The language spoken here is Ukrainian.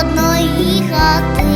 одної хати.